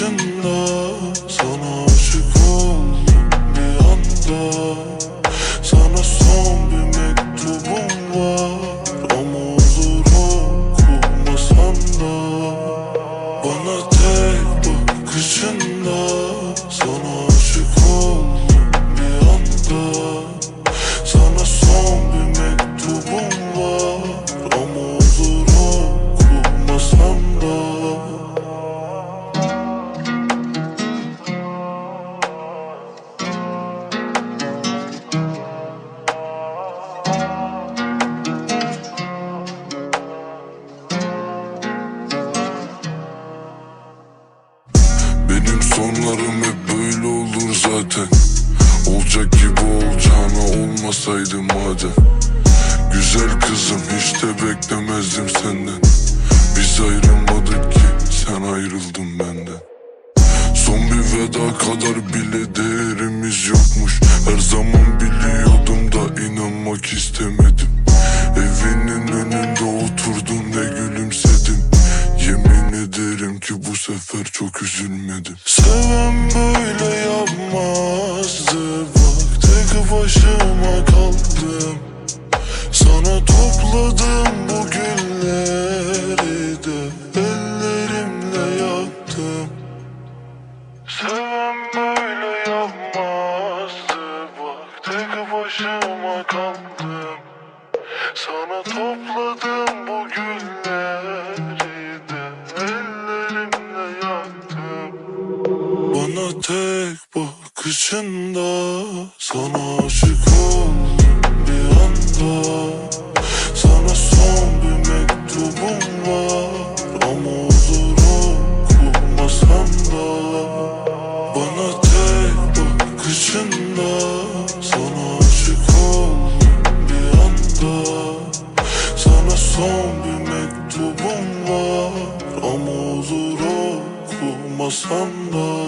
Bana tek bakışında madem Güzel kızım hiç de beklemezdim senden. Biz ayrılmadık ki sen ayrıldın benden. Son bir veda kadar bile değerimiz yokmuş. Her zaman biliyordum da inanmak istemedim. Evinin önünde oturdum ve gülümsedim Yemin ederim ki bu sefer çok üzülmedim. Seven böyle yapmazdı tek başıma kaldım. Sana topladım bu gülleri de. Ellerimle yaktım. Seven böyle yapmazdı. Bak tek başıma kaldım. Sana topladım bu gülleri bakışında Sana aşık oldum bir anda. Sana son bir mektubum var Ama olur okumasan da. Bana tek bakışında Sana aşık oldum bir anda. Sana son bir mektubum var Ama olur okumasan da